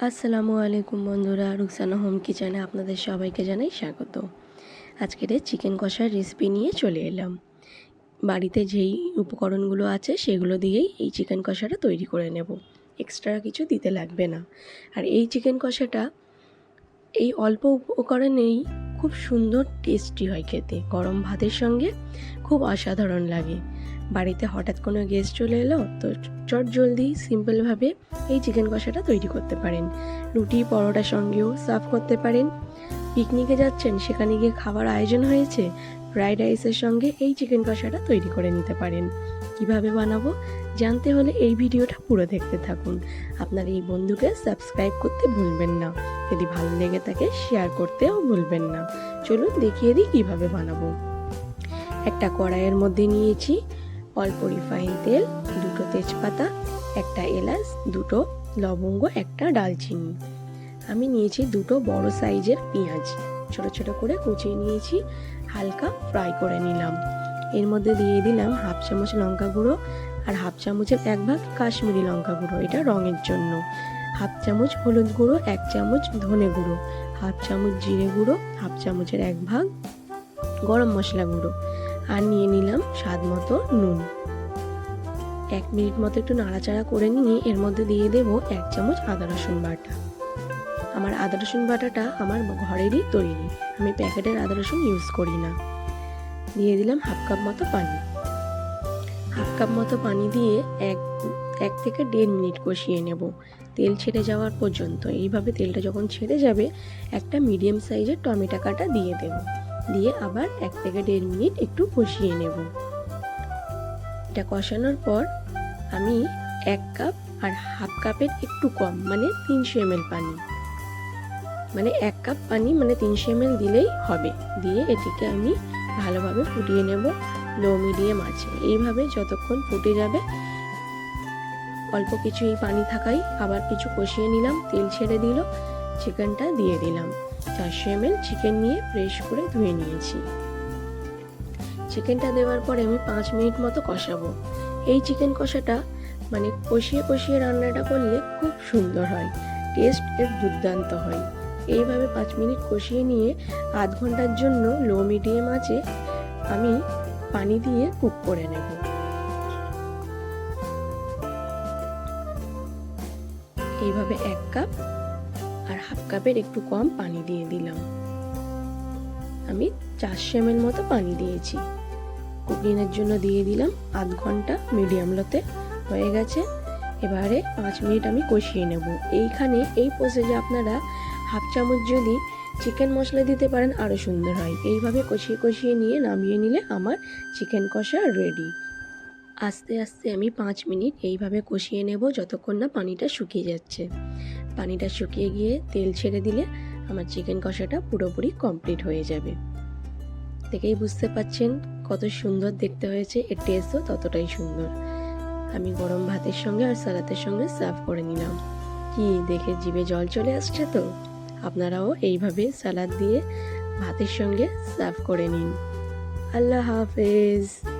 আসসালামু আলাইকুম বন্ধুরা, রুকসানা হোম কিচেনে আপনাদের সবাইকে জানাই স্বাগত। আজকের চিকেন কষার রেসিপি নিয়ে চলে এলাম। বাড়িতে যেই উপকরণগুলো আছে সেগুলো দিয়েই এই চিকেন কষাটা তৈরি করে নেব। এক্সট্রা কিছু দিতে লাগবে না। আর এই চিকেন কষাটা এই অল্প উপকরণেই খুব সুন্দর টেস্টি হয় খেতে। গরম ভাতের সঙ্গে খুব অসাধারণ লাগে। বাড়িতে হঠাৎ কোনো গেস্ট চলে এলো, তো চট জলদি সিম্পলভাবে এই চিকেন কষাটা তৈরি করতে পারেন। রুটি পরোটার সঙ্গেও সার্ভ করতে পারেন। পিকনিকে যাচ্ছেন, সেখানে গিয়ে খাবার আয়োজন হয়েছে ফ্রাইড রাইসের সঙ্গে এই চিকেন কষাটা তৈরি করে নিতে পারেন। কীভাবে বানাবো? জানতে হলে এই ভিডিওটা পুরো দেখতে থাকুন। আপনার এই বন্ধুকে সাবস্ক্রাইব করতে ভুলবেন না। যদি ভালো লেগে থাকে শেয়ার করতেও ভুলবেন না। চলুন দেখিয়ে দিই কীভাবে বানাবো। একটা কড়াইয়ের মধ্যে নিয়েছি অল্প রিফাইন তেল দুটো তেজপাতা, একটা এলাচ, দুটো লবঙ্গ, একটা ডালচিনি। আমি নিয়েছি দুটো বড় সাইজের পেঁয়াজ। ছোট ছোট করে কুচিয়ে নিয়েছি, হালকা ফ্রাই করে নিলাম। এর মধ্যে দিয়ে দিলাম হাফ চামচ লঙ্কা গুঁড়ো আর হাফ চামচের এক ভাগ কাশ্মীরি লঙ্কা গুঁড়ো, এটা রঙের জন্য। হাফ চামচ হলুদ গুঁড়ো, এক চামচ ধনে গুঁড়ো, হাফ চামচ জিরে গুঁড়ো, হাফ চামচের এক ভাগ গরম মশলা গুঁড়ো। আর নিয়ে নিলাম স্বাদ মতো নুন। এক মিনিট মতো একটু নাড়াচাড়া করে নিয়ে এর মধ্যে দিয়ে দেব এক চামচ আদা রসুন বাটা। আমার আদা রসুন বাটাটা আমার ঘরেরই তৈরি। আমি প্যাকেটের আদা রসুন ইউজ করি না। দিয়ে দিলাম হাফ কাপ মতো পানি। হাফ কাপ মতো পানি দিয়ে এক এক থেকে দেড় মিনিট কষিয়ে নেব। তেল ছেড়ে যাওয়ার পর্যন্ত। এইভাবে তেলটা যখন ছেড়ে যাবে, একটা মিডিয়াম সাইজের টমেটো কাটা দিয়ে দেব। দিয়ে আবার এক থেকে দেড় মিনিট একটু কষিয়ে নেব। এটা কষানোর পর আমি এক কাপ আর হাফ কাপের একটু কম মানে তিনশো এমএল পানি। মানে এক কাপ পানি মানে তিনশো এমএল দিলেই হবে। দিয়ে এটিকে আমি ভালোভাবে ফুটিয়ে নেব লো, মিডিয়াম আছে এইভাবে যতক্ষণ ফুটে যাবে, অল্প কিছু এই পানি থাকাই আবার কিছু কষিয়ে নিলাম, তেল ছেড়ে দিল। চিকেনটা দিয়ে দিলাম। চারশো এমএল চিকেন নিয়ে ফ্রেশ করে ধুয়ে নিয়েছি। চিকেনটা দেওয়ার পরে আমি পাঁচ মিনিট মতো কষাবো। এই চিকেন কষাটা মানে কষিয়ে কষিয়ে রান্নাটা করলে খুব সুন্দর হয় টেস্ট এর দুর্দান্ত হয়। এইভাবে পাঁচ মিনিট কষিয়ে নিয়ে আধ ঘণ্টার জন্য লো মিডিয়াম আছে আমি পানি দিয়ে কুক করে নেব। এইভাবে এক কাপ আর হাফ কাপের একটু কম পানি দিয়ে দিলাম। আমি চারশো এমএল মতো পানি দিয়েছি। কুকিংয়ের জন্য দিয়ে দিলাম আধ ঘণ্টা মিডিয়াম লোতে। হয়ে গেছে। এবারে পাঁচ মিনিট আমি কষিয়ে নেব। এইখানে এই প্রসেসে আপনারা হাফ চামচ যদি চিকেন মশলা দিতে পারেন আরও সুন্দর হয়। এইভাবে কষিয়ে কষিয়ে নিয়ে নামিয়ে নিলে আমার চিকেন কষা রেডি আস্তে আস্তে আমি পাঁচ মিনিট এইভাবে কষিয়ে নেব যতক্ষণ না পানিটা শুকিয়ে যাচ্ছে। পানিটা শুকিয়ে গিয়ে তেল ছেড়ে দিলে আমার চিকেন কষাটা পুরোপুরি কমপ্লিট হয়ে যাবে। দেখেই বুঝতে পাচ্ছেন কত সুন্দর দেখতে হয়েছে, এর টেস্টও ততটাই সুন্দর। আমি গরম ভাতের সঙ্গে আর সালাতের সঙ্গে সার্ভ করে নিলাম। কি দেখে জিভে জল চলে আসছে তো? আপনারাও এইভাবে সালাদ দিয়ে ভাতের সঙ্গে সার্ভ করে নিন। আল্লাহ হাফেজ।